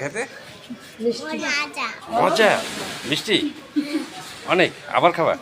খেতে? মিষ্টি। মজা। মিষ্টি? অনেক আবার খাবার